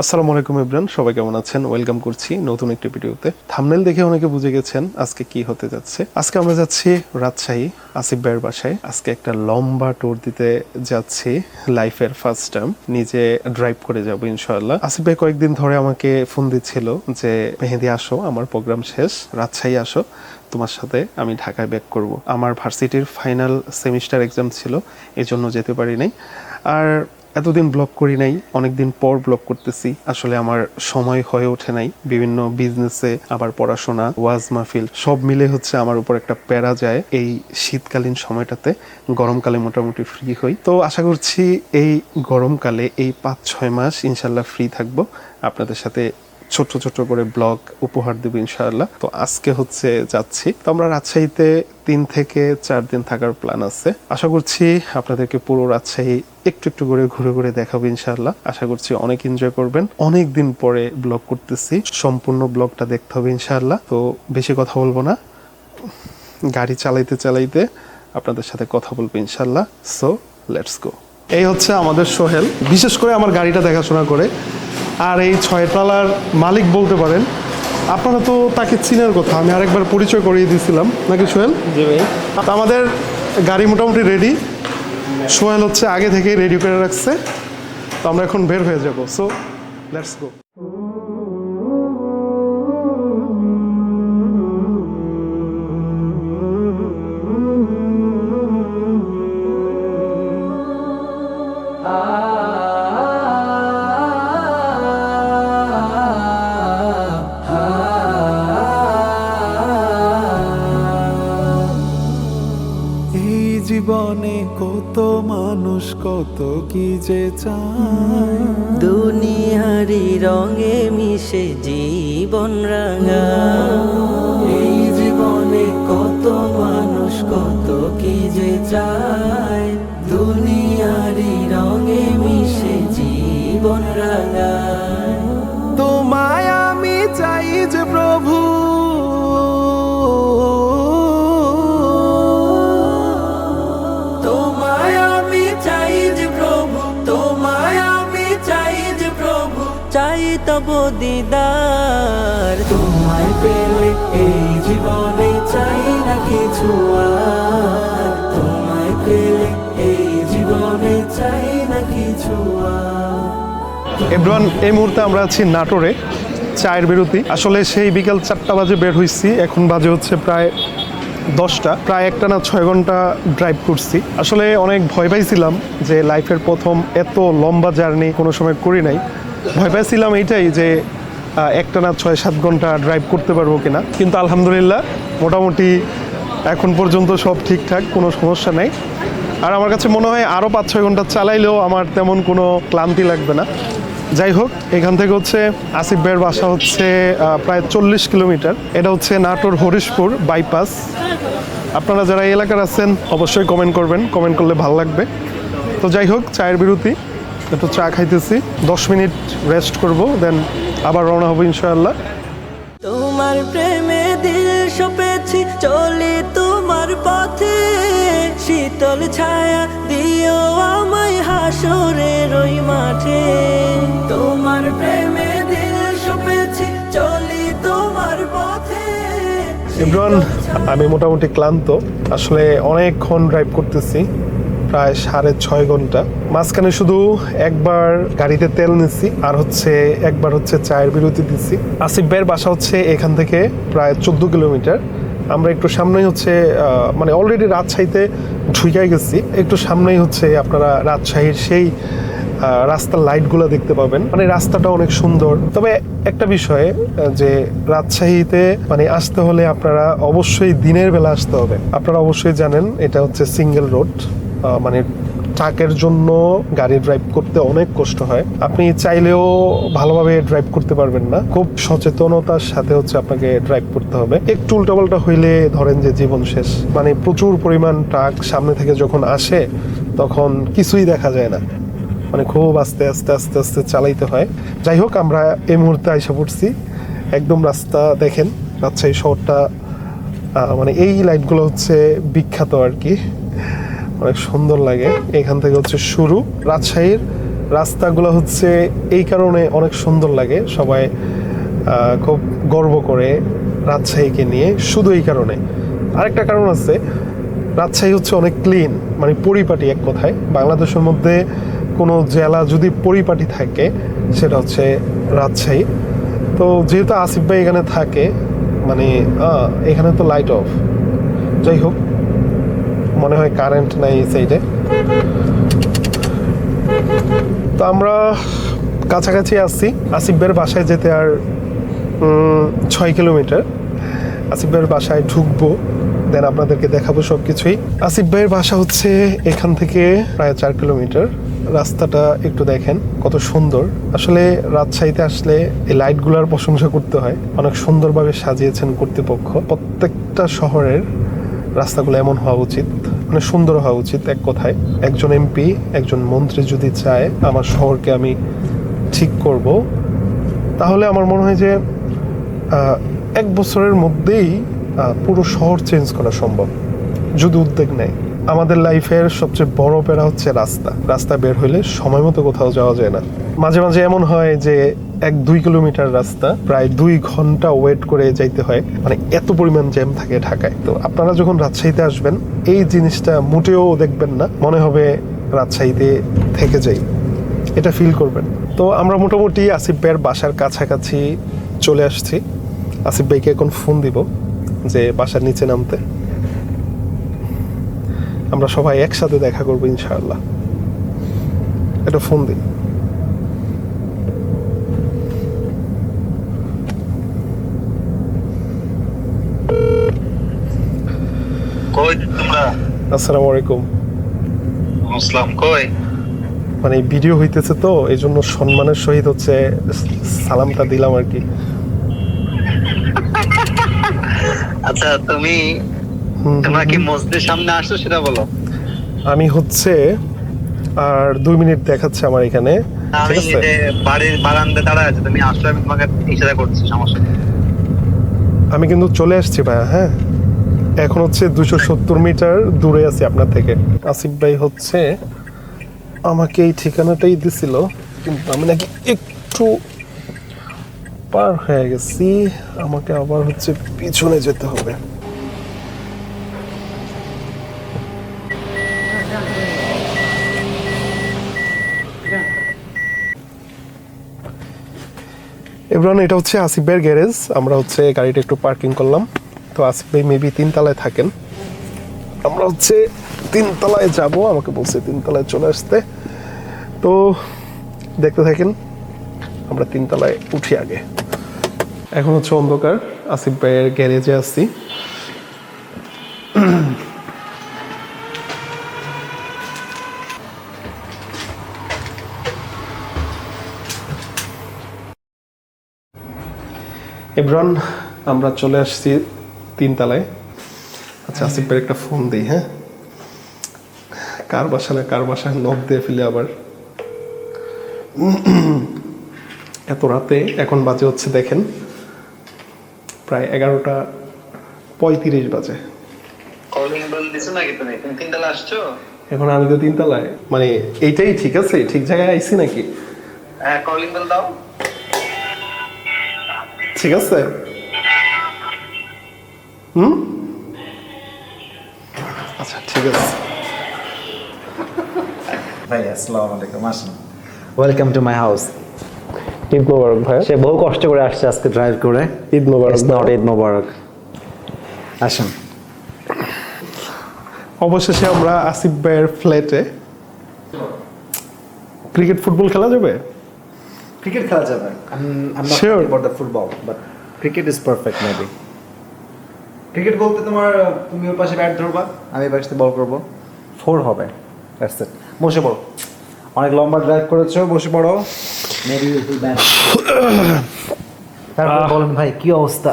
আসসালামু আলাইকুম ইব্রান, সবাই কেমন আছেন? ওয়েলকাম করছি নতুন একটি ভিডিওতে। থামনেল দেখে অনেকে বুঝে গেছেন আজকে কি হতে যাচ্ছে। আজকে আমরা যাচ্ছি রাজশাহী, আসিফ ভাইয়ের বাসায়। আজকে একটা লম্বা ট্যুর দিতে যাচ্ছি লাইফের ফার্স্ট টাইম নিজে ড্রাইভ করে যাব, ইনশাআল্লাহ। আসিফ ভাই কয়েকদিন ধরে আমাকে ফোন দিচ্ছিল যে, মেহেদি আসো, আমার প্রোগ্রাম শেষ, রাজশাহী আসো। তোমার সাথে আমি ঢাকায় ব্যাক করব। আমার ভার্সিটির ফাইনাল সেমিস্টার এক্সাম ছিল এই জন্য যেতে পারি নাই। আর এতদিন ব্লগ করি নাই, অনেকদিন পর ব্লগ করতেছি। আসলে আমার সময় হয়ে ওঠে নাই। বিভিন্ন বিজনেসে আবার পড়াশোনা, ওয়াজ মাহফিল, সব মিলে হচ্ছে আমার উপর একটা প্যারা যায় এই শীতকালীন সময়টাতে। গরমকালে মোটামুটি ফ্রি হই। তো আশা করছি এই গরমকালে এই পাঁচ ছয় মাস ইনশাল্লাহ ফ্রি থাকব। আপনাদের সাথে ছোট ছোট করে ব্লগ উপহার দেবো ইনশাআল্লাহ। তো আজকে হচ্ছে যাচ্ছি। তো আমরা রাজশাহীতে তিন থেকে চার দিন থাকার প্ল্যান আছে। আশা করছি আপনাদেরকে পুরো রাজশাহী একটু একটু করে ঘুরে ঘুরে দেখাবো ইনশাআল্লাহ। আশা করছি অনেক এনজয় করবেন। অনেক দিন পরে ব্লগ করতেছি। সম্পূর্ণ ব্লগটা দেখতে হবে ইনশাআল্লাহ। তো বেশি কথা বলব না। গাড়ি চালাইতে চালাইতে আপনাদের সাথে কথা বলব ইনশাআল্লাহ। সো লেটস গো এই হচ্ছে আমাদের সোহেল। বিশেষ করে আমার গাড়িটা দেখাশোনা করে। আর এই ছয়তলার মালিক বলতে পারেন আপনারা তো তাকে চিনের কথা আমি আরেকবার পরিচয় করিয়ে দিয়েছিলাম নাকি সোহেল? জি ভাই। আমাদের গাড়ি মোটামুটি রেডি সোহেল হচ্ছে আগে থেকেই রেডি করে রাখছে। তো আমরা এখন বের হয়ে যাব। সো লেটস গো চায় দুনিয়ারি রঙে মিশে জীবন রাঙা। এই জীবনে কত মানুষ কত কি যে চায়। চাই দিদার। তোমায় পেলে এই জীবনে চাই না কিছু আর। তোমায় পেলে এই জীবনে চাই না কিছু এভরিওয়ান এই মুহূর্তে আমরা আছি নাটোরে চায়ের বিরতি। আসলে সেই বিকাল চারটা বাজে বের হইছি এখন বাজে হচ্ছে প্রায় দশটা। প্রায় একটা না ছয় ঘণ্টা ড্রাইভ করছি। আসলে অনেক ভয় পাইছিলাম যে লাইফের প্রথম এত লম্বা জার্নি কোনো সময় করি নাই। ভয় পাইছিলাম এইটাই যে একটা না ছয় সাত ঘণ্টা ড্রাইভ করতে পারব কিনা। কিন্তু আলহামদুলিল্লাহ মোটামুটি এখন পর্যন্ত সব ঠিকঠাক, কোনো সমস্যা নাই। আর আমার কাছে মনে হয় আরও পাঁচ ছয় ঘণ্টা চালাইলেও আমার তেমন কোনো ক্লান্তি লাগবে না। যাই হোক, এখান থেকে হচ্ছে আসিফ ভাইয়ের বাসা হচ্ছে প্রায় চল্লিশ কিলোমিটার। এটা হচ্ছে নাটোর হরিশপুর বাইপাস আপনারা যারা এলাকার আছেন, অবশ্যই কমেন্ট করবেন। কমেন্ট করলে ভালো লাগবে। তো যাই হোক, চায়ের বিরতি। একটু চা খাইতেছি। দশ মিনিট রেস্ট করব দেন আবার রওনা হব ইনশাআল্লাহ। তোমার প্রেমে দিল সপেছি চলি তোমার পথে। শীতল ছায়া দিও আমায় হাসরের ওই মাঠে। তোমার প্রেমে দিল সপেছি চলি তোমার পথে। ইমরান আমি মোটামুটি ক্লান্ত। আসলে অনেকক্ষণ ড্রাইভ করতেছি। প্রায় সাড়ে ছয় ঘণ্টা। মাঝখানে শুধু একবার গাড়িতে তেল নিচ্ছি আর হচ্ছে একবার হচ্ছে চায়ের বিরতি দিচ্ছি আসিফ ভাইয়ের বাসা হচ্ছে এখান থেকে প্রায় চোদ্দ কিলোমিটার। আমরা একটু সামনেই হচ্ছে মানে অলরেডি রাজশাহীতে ঢুকে গেছি। একটু সামনেই হচ্ছে আপনারা রাজশাহীর সেই রাস্তার লাইটগুলো দেখতে পাবেন। মানে রাস্তাটা অনেক সুন্দর। তবে একটা বিষয় যে রাজশাহীতে মানে আসতে হলে আপনারা অবশ্যই দিনের বেলা আসতে হবে। আপনারা অবশ্যই জানেন, এটা হচ্ছে সিঙ্গেল রোড মানে ট্রাকের জন্য গাড়ি ড্রাইভ করতে অনেক কষ্ট হয়। আপনি চাইলেও ভালোভাবে ড্রাইভ করতে পারবেন না। খুব সচেতনতার সাথে হচ্ছে আপনাকে ড্রাইভ করতে হবে। একটু উল্টাপাল্টা হইলে ধরেন যে জীবন শেষ। মানে প্রচুর পরিমাণ ট্রাক সামনে থেকে যখন আসে, তখন কিছুই দেখা যায় না। মানে খুব আস্তে আস্তে আস্তে আস্তে চালাইতে হয়। যাই হোক, আমরা এই মুহূর্তে আইসা পড়ছি। একদম রাস্তা দেখেন, রাজশাহী শহরটা মানে এই লাইটগুলো হচ্ছে বিখ্যাত আর কি। অনেক সুন্দর লাগে। এখান থেকে হচ্ছে শুরু। রাজশাহীর রাস্তাগুলো হচ্ছে এই কারণে অনেক সুন্দর লাগে। সবাই খুব গর্ব করে রাজশাহীকে নিয়ে, শুধু এই কারণে। আরেকটা কারণ আছে, রাজশাহী হচ্ছে অনেক ক্লিন মানে পরিপাটি এক কথায়। বাংলাদেশের মধ্যে কোনো জেলা যদি পরিপাটি থাকে, সেটা হচ্ছে রাজশাহী। তো যেহেতু আসিফ ভাই এখানে থাকে মানে এখানে তো লাইট অফ যাই হোক মনে হয় কারেন্ট নাই এই সাইডে তো আমরা কাছাকাছি আসছি। আসিফের বাসায় যেতে আর ছয় কিলোমিটার। আসিফ বাসায় ঢুকবো দেন আপনাদেরকে দেখাবো সব কিছুই আসিফ ভাইয়ের বাসা হচ্ছে এখান থেকে প্রায় চার কিলোমিটার। রাস্তাটা একটু দেখেন, কত সুন্দর। আসলে রাজশাহীতে আসলে এই লাইটগুলোর প্রশংসা করতে হয়। অনেক সুন্দরভাবে সাজিয়েছেন কর্তৃপক্ষ। প্রত্যেকটা শহরের রাস্তাগুলো এমন হওয়া উচিত। মানে সুন্দর হওয়া উচিত এক কথায়। একজন এমপি, একজন মন্ত্রী যদি চায়, আমার শহরকে আমি ঠিক করব, তাহলে আমার মনে হয় যে এক বছরের মধ্যেই পুরো শহর চেঞ্জ করা সম্ভব। যদি উদ্যোগ নেয়। আমাদের লাইফের সবচেয়ে বড় প্যারা হচ্ছে রাস্তা। রাস্তা বের হইলে সময় মতো কোথাও যাওয়া যায় না। মাঝে মাঝে এমন হয় যে এক দুই কিলোমিটার রাস্তা প্রায় দুই ঘণ্টা ওয়েট করে যাইতে হয়। মানে এত পরিমাণ জ্যাম থাকে ঢাকায়। তো আপনারা যখন রাজশাহীতে আসবেন, এই জিনিসটা মোটেও দেখবেন না। মনে হবে রাজশাহীতে থেকে যাই। এটা ফিল করবেন। তো আমরা মোটামুটি আসিফ ভাইয়ের বাসার কাছাকাছি চলে আসছি। আসিফ ভাইকে এখন ফোন দিব যে বাসার নিচে নামতে। আমরা সবাই একসাথে দেখা করব ইনশাআল্লাহ। এটা ফোন দিই আসসালামু আলাইকুম। মুসলাম কই? মানে ভিডিও হইতেছে তো এই জন্য সম্মানের সহিত হচ্ছে সালামটা দিলাম আর কি। আচ্ছা তুমি তোমরা কি মসজিদের সামনে আসছো সেটা বলো। আমি হচ্ছে আর দুই মিনিট দেখাচ্ছে আমার এখানে। আমি যে বাড়ির বারান্দা দাঁড়া আছে তুমি আসলে আমি তোমাকে ইশারা করছি সমস্যা আমি কিন্তু চলে আসছি ভাইয়া হ্যাঁ? এখন হচ্ছে দুশো সত্তর মিটার দূরে আছি আপনার থেকে। আসিফ ভাই হচ্ছে আমাকে এই ঠিকানাটাই দিছিল কিন্তু আমি নাকি একটু পার হয়ে গেছি। আমাকে আবার হচ্ছে পিছনে যেতে হবে। এবার এটা হচ্ছে আসিফ ভাইয়ের গ্যারেজ। আমরা হচ্ছে গাড়িটা একটু পার্কিং করলাম। তো আসিফ ভাই মেবি তিনতলায় থাকেন। আমরা হচ্ছে তিনতলায় যাব, আমাকে বলছে তিনতলায় চলে আসতে। তো দেখতে থাকেন, আমরা তিনতলায় উঠি আগে। এখন হচ্ছে অন্ধকার, আসিফ ভাইয়ের গ্যারেজে আসছি এব্রন আমরা চলে আসছি তিনতলায়। আচ্ছা আসিফ ভাইয়ের একটা ফোন দিই হ্যাঁ? কার বাসা না কার বাসায় নখ দিয়ে ফেলে আবার? এত রাতে এখন বাজে হচ্ছে দেখেন প্রায় এগারোটা পঁয়ত্রিশ বাজে। এখন আমি তো তিনতলায় মানে এইটাই ঠিক আছে ঠিক জায়গায় আইছি নাকি? হ্যাঁ কলিং বেল দাও। ঠিক আছে। হুম? আচ্ছা ঠিক আছে। ভাই আসসালামু আলাইকুম আসুন। Welcome to my house Eid মোবারক ভাই। সে বহু কষ্ট করে আসছে আজকে ড্রাইভ করে। ঈদ মোবারক নট ঈদ মোবারক। আসুন। অবশেষে আমরা আসিফ ভাইয়ের ফ্ল্যাটে ক্রিকেট ফুটবল খেলা যাবে? ক্রিকেট খেলা যাবে। I am not Sure. About the football but cricket is perfect maybe cricket বলতে তোমার তুমি ওর পাশে ব্যাট ধরবা। আমি এর পাশে বল করব। ফোর হবে। দ্যাটস ইট বসে পড়ো। অনেক লম্বা ড্রাইভ করেছ বসে পড়ো। মেবি উইল ব্যাট তারপর বলুন ভাই কি অবস্থা?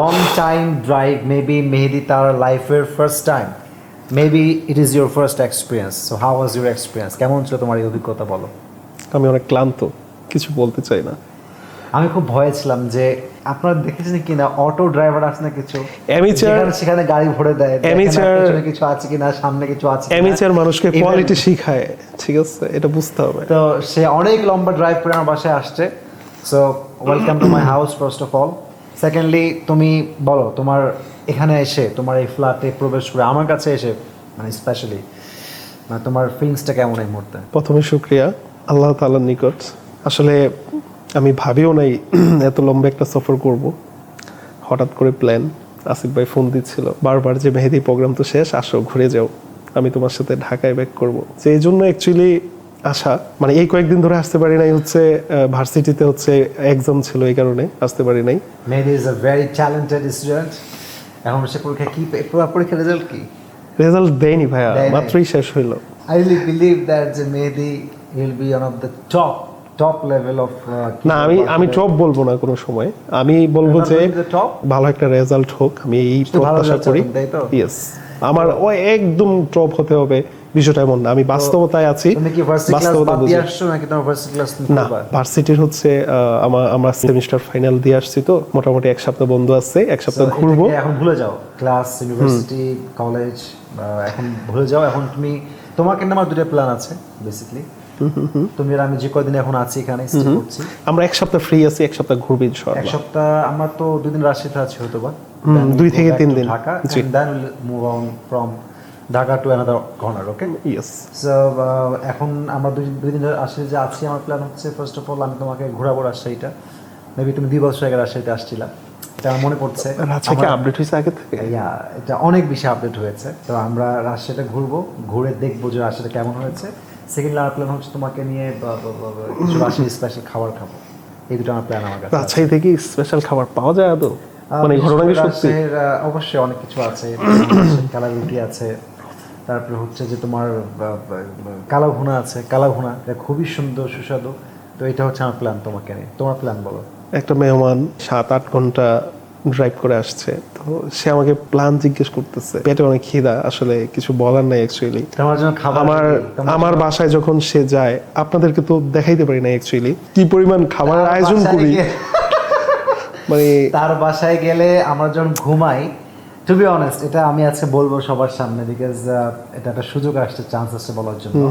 Long time drive maybe Mehedi তার লাইফের first time maybe it is your first experience so how was your experience কেমন ছিল তোমার এই অভিজ্ঞতা বলো? আমি অনেক ক্লান্ত কিছু বলতে চাই না। আমি খুব ভয়ে ছিলাম যে আপনারা দেখেছেন কিনা অটো ড্রাইভার আছে না কিছু? সেখানে গাড়ি ভরে দেয় কিছু আছে কিনা সামনে কিছু আছে। মানুষকে কোয়ালিটি শিখায় ঠিক আছে? এটা বুঝতে হবে। তো সে অনেক লম্বা ড্রাইভ করে আমার বাসায় আসছে। So welcome to my house first of all secondly তুমি বলো তোমার এখানে এসে তোমার এই ফ্ল্যাটে প্রবেশ করে আমার কাছে এসে মানে স্পেশালি মানে তোমার ফিলিংসটা কেমন এই মুহূর্তে? প্রথমে শুক্রিয়া। আল্লাহ তালার নিকট। আসলে আমি ভাবিও নাই এত লম্বা একটা সফর করব। হঠাৎ করে প্ল্যান আসিফ ভাই ফোন দিচ্ছিল। বারবার যে মেহেদি প্রোগ্রাম তো শেষ আসো ঘুরে যাও। আমি তোমার সাথে ঢাকায় ব্যাক করব। যে এই জন্য অ্যাকচুয়ালি আসা মানে এই কয়েকদিন ধরে আসতে পারি নাই হচ্ছে ভার্সিটিতে হচ্ছে এক্সাম ছিল এই কারণে আসতে পারি নাই। Mehedi is a very talented student এখন সে পরীক্ষা কি পে- পরীক্ষার রেজাল্ট কি? রেজাল্ট দেয়নি ভাইয়া মাত্রই শেষ হইল। আই believe that যে মেহেদি will be one of the top top level of uh, না আমি আমি টপ বলব না কোনো সময়। আমি বলব যে? ভালো একটা রেজাল্ট হোক আমি এই প্রত্যাশা করি? ইয়েস আমার ওই একদম টপ হতে হবে বিষয়টা এমন না। আমি বাস্তবতায় আছি। বাস্তবতা বুঝি। না ভার্সিটির হচ্ছে আমার আমরা সেমিস্টার ফাইনাল দিয়ে আসছি তো। মোটামুটি এক সপ্তাহ বন্ধ আছে এক সপ্তাহ ঘুরবো। এখন ভুলে যাও। ক্লাস ইউনিভার্সিটি কলেজ এখন ভুলে যাও। এখন তুমি তোমাকে আমার দুটো প্ল্যান আছে বেসিক্যালি তুমি আর আমি যে কদিন এখন আছি এখানে স্টে করছি। আমরা এক সপ্তাহ ফ্রি আছি এক সপ্তাহ ঘুরবি এক সপ্তাহ আমরা তো দুই দিন রাজশাহীতে আছি হয়তো বা দুই থেকে তিন দিন। Dhaka then we'll move on Dhaka to another corner okay yes so এখন আমরা দুই দুই দিন রাজশাহী যে আছি আমার প্ল্যান হচ্ছে ফার্স্ট অফ অল আমি তোমাকে ঘোরাবো রাজশাহীটা। মেবি তুমি দুই বছর আগে রাজশাহীতে আসছিলাম এটা মনে পড়ছে। রাজশাহী আপডেট হয়েছে আগে থেকে? ইয়া এটা অনেক বেশি আপডেট হয়েছে। তো আমরা রাজশাহীটা ঘুরবো ঘুরে দেখব যে রাজশাহীটা কেমন হয়েছে। সেকেন্ড আমার প্ল্যান হচ্ছে তোমাকে নিয়ে কিছু রাজশাহী স্পেশাল খাবার খাব। এই দুটো আমার প্ল্যান আমার কাছে রাজশাহী থেকে স্পেশাল খাবার পাওয়া যায় আদৌ? মানে ঘটনা কি সত্যি? অবশ্যই অনেক কিছু আছে। কালা রুটি আছে। তারপরে হচ্ছে যে তোমার কালা ভুনা আছে। কালা ভুনা এটা খুবই সুন্দর সুস্বাদু। তো এটা হচ্ছে আমার প্ল্যান তোমাকে নিয়ে। তোমার প্ল্যান বলো। একটা মেহমান সাত আট ঘণ্টা ড্রাইভ করে আসছে। তো সে আমাকে প্ল্যান জিজ্ঞেস করতেছে। পেটে অনেক খিদা আসলে কিছু বলার নাই অ্যাকচুয়ালি তোমার জন্য খাবার আমার আমার বাসায় যখন সে যায় আপনাদেরকে তো দেখাইতে পারি না অ্যাকচুয়ালি কি পরিমাণ খাবারের তার আয়োজন করি। মানে তার বাসায় গেলে আমরা যখন ঘুমাই টু বি অনেস্ট এটা আমি আজকে বলব সবার সামনে বিকজ এটা একটা সুযোগ আসছে চান্স আসছে বলার জন্য।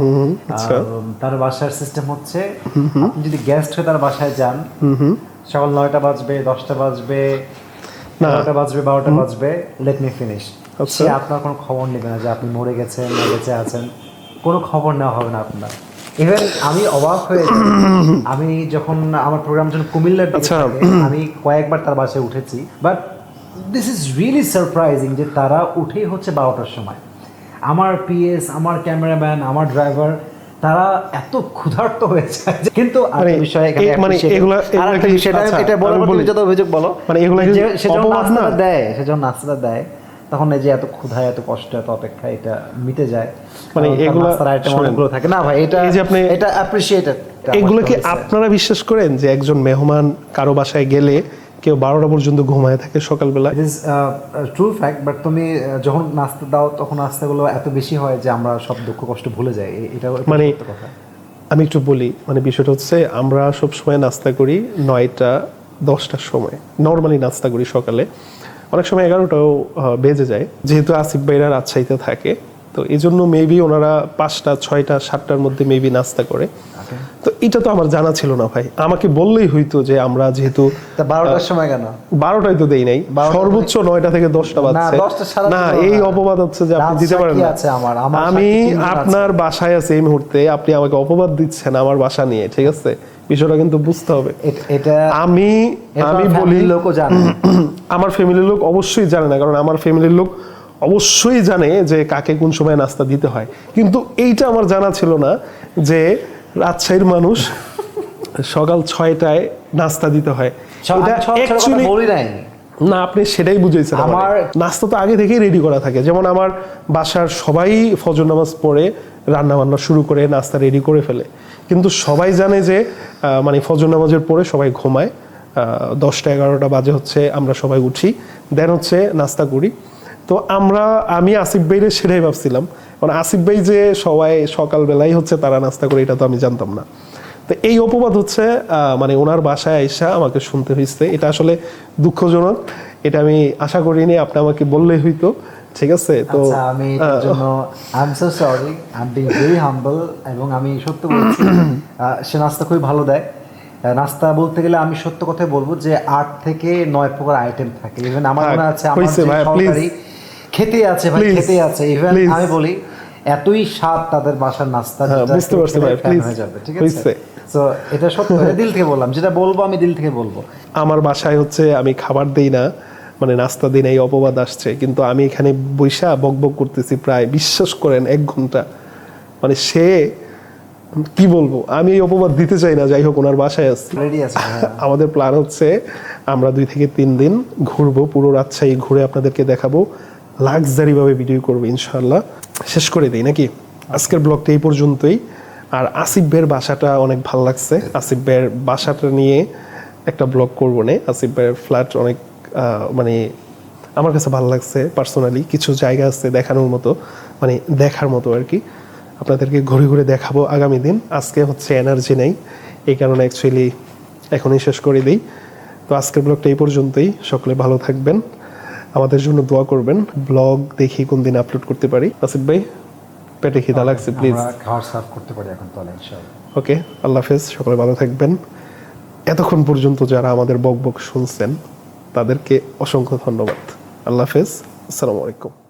আচ্ছা। তার বাসার সিস্টেম হচ্ছে আপনি যদি গেস্ট হয়ে তার বাসায় যান সকাল নয়টা বাজবে দশটা বাজবে এগারোটা বাজবে বারোটা বাজবে লেট মি ফিনিশ। সে আপনার কোনো খবর নেবে না যে আপনি মরে গেছেন না বেঁচে আছেন। কোনো খবর নেওয়া হবে না আপনার। ইভেন আমি অবাক হয়ে আমি যখন আমার প্রোগ্রাম যখন কুমিল্লার আচ্ছা। আমি কয়েকবার তার বাসায় উঠেছি but this is really surprising যে তারা উঠেই হচ্ছে বারোটার সময়। আমার পিএস আমার ক্যামেরাম্যান আমার ড্রাইভার তারা এত ক্ষুধার্ত হয়ে যায় কিন্তু আরেকটা মানে বিষয় মানে এগুলা- এটা- আচ্ছা, বলি। যত অভিযোগ বলো। মানে এগুলা কি যে সে যখন নাস্তাটা দেয় সে যখন নাস্তাটা দেয়। তখন এই যে এত ক্ষুধায় এত কষ্ট এত অপেক্ষা এটা মিটে যায়। মানে এগুলা- অনেকগুলো থাকে। না ভাই এটা এই যে আপনি- এটা অ্যাপ্রিসিয়েটেড এগুলো কি আপনারা বিশ্বাস করেন যে একজন মেহমান কারও বাসায় গেলে কেউ বারোটা পর্যন্ত ঘুমায় থাকে সকালবেলা। It is true fact but তুমি uh, যখন নাস্তা দাও তখন নাস্তাগুলো এত বেশি হয় যে আমরা সব দুঃখ কষ্ট ভুলে যাই। এটা মানে আমি একটু বলি মানে বিষয়টা হচ্ছে আমরা সব সময় নাস্তা করি নয়টা দশটার সময়। নর্মালি নাস্তা করি সকালে। অনেক সময় এগারোটাও বেজে যায়। যেহেতু আসিফ ভাইরা রাজশাহীতে থাকে তো এই জন্য মেবি ওনারা পাঁচটা ছয়টা সাতটার মধ্যে মেবি নাস্তা করে. তো এটা তো আমার জানা ছিল না ভাই। আমাকে বললেই হইতো যে আমরা যেহেতু বারোটার সময় কেন? বারোটায় তো দেই নাই। সর্বোচ্চ নয়টা থেকে দশটা বাজছে। না এই অপবাদ হচ্ছে যে আপনি দিতে পারেন আমি। আপনার বাসায় আছি এই মুহূর্তে আপনি আমাকে অপবাদ দিচ্ছেন আমার বাসা নিয়ে ঠিক আছে? বিষয়টা কিন্তু বুঝতে হবে। এটা আমি আমি বলি লোকও জানে। আমার ফ্যামিলির লোক অবশ্যই জানে না কারণ আমার ফ্যামিলির লোক অবশ্যই জানে যে কাকে কোন সময় নাস্তা দিতে হয়। কিন্তু এইটা আমার জানা ছিল না যে রাজশাহীর মানুষ সকাল ছয়টায় নাস্তা দিতে হয়। এটা না আপনি সেটাই বুঝেছেন আমার। নাস্তা তো আগে থেকেই রেডি করা থাকে। যেমন আমার বাসার সবাই ফজর নামাজ পড়ে রান্না বান্না শুরু করে নাস্তা রেডি করে ফেলে। কিন্তু সবাই জানে যে মানে ফজর নামাজের পরে সবাই ঘুমায়। দশটা এগারোটা বাজে হচ্ছে আমরা সবাই উঠি। দেন হচ্ছে নাস্তা করি। তো আমরা আমি আসিফ ভাইরে সেটাই ভাবছিলাম। কারণ আসিফ ভাই যে সবাই সকালবেলাই হচ্ছে তারা নাস্তা করে এটা তো আমি জানতাম না। তো এই অপবাদ হচ্ছে মানে ওনার বাসায় আইসা আমাকে শুনতে হয়েছে এটা আসলে দুঃখজনক। এটা আমি আশা করিনি আপনি আমাকে বললেই হইতো। ঠিক আছে? তো আচ্ছা আমি এটার জন্য I am so sorry I am being very humble এবং আমি সত্য বলছি। সে নাস্তা খুবই ভালো দেয়। নাস্তা বলতে গেলে আমি সত্য কথাই বলব যে আট থেকে নয় প্রকার আইটেম থাকে। ইভেন আমার মনে আছে আমার সহকারী খেতে আছে ভাই খেতে আছে। ইভেন আমি বলি এতই স্বাদ তাদের বাসার নাস্তা হ্যাঁ, বুঝতে পারছি ভাই. হয়ে যাবে ঠিক আছে? তো এটা সত্য দিল থেকে বললাম যেটা বলব আমি দিল থেকে বলব। আমার বাসায় হচ্ছে আমি খাবার দেই না মানে নাস্তা দিই না এই অপবাদ আসছে। কিন্তু আমি এখানে বৈশা বক বক করতেছি প্রায় বিশ্বাস করেন এক ঘণ্টা। মানে সে কি বলব আমি এই অপবাদ দিতে চাই না যাই হোক ওনার বাসায় আসছি আছে আমাদের প্ল্যান হচ্ছে আমরা দুই থেকে তিন দিন ঘুরবো পুরো রাজশাহী ঘুরে আপনাদেরকে দেখাবো। লাক্সারি ভাবে ভিডিও করব ইনশাল্লাহ শেষ করে দিই, নাকি? আজকের ব্লগটা এই পর্যন্তই। আর আসিফ ভাইয়ের বাসাটা অনেক ভালো লাগছে। আসিফ ভাইয়ের বাসাটা নিয়ে একটা ব্লগ করব না। আসিফ ভাইয়ের ফ্ল্যাট অনেক মানে আমার কাছে ভালো লাগছে পার্সোনালি কিছু জায়গা আছে দেখানোর মতো মানে দেখার মতো আর কি। আপনাদেরকে ঘুরে ঘুরে দেখাবো আগামী দিন। আজকে হচ্ছে এনার্জি নেই, এই কারণে অ্যাকচুয়ালি এখনই শেষ করে দিই। তো আজকের ব্লগটা এই পর্যন্তই। সকলে ভালো থাকবেন। আমাদের জন্য দোয়া করবেন। ব্লগ দেখি কোন দিন আপলোড করতে পারি। আসিফ ভাই পেটে খিদা লাগছে প্লিজ আমরা খাবার সার্ভ করতে পারি এখন তাহলে ইনশাআল্লাহ। ওকে আল্লাহ হাফেজ সকলে ভালো থাকবেন। এতক্ষণ পর্যন্ত যারা আমাদের বক বক শুনছেন তাদেরকে অসংখ্য ধন্যবাদ। আল্লাহ হাফেজ আসসালামু আলাইকুম।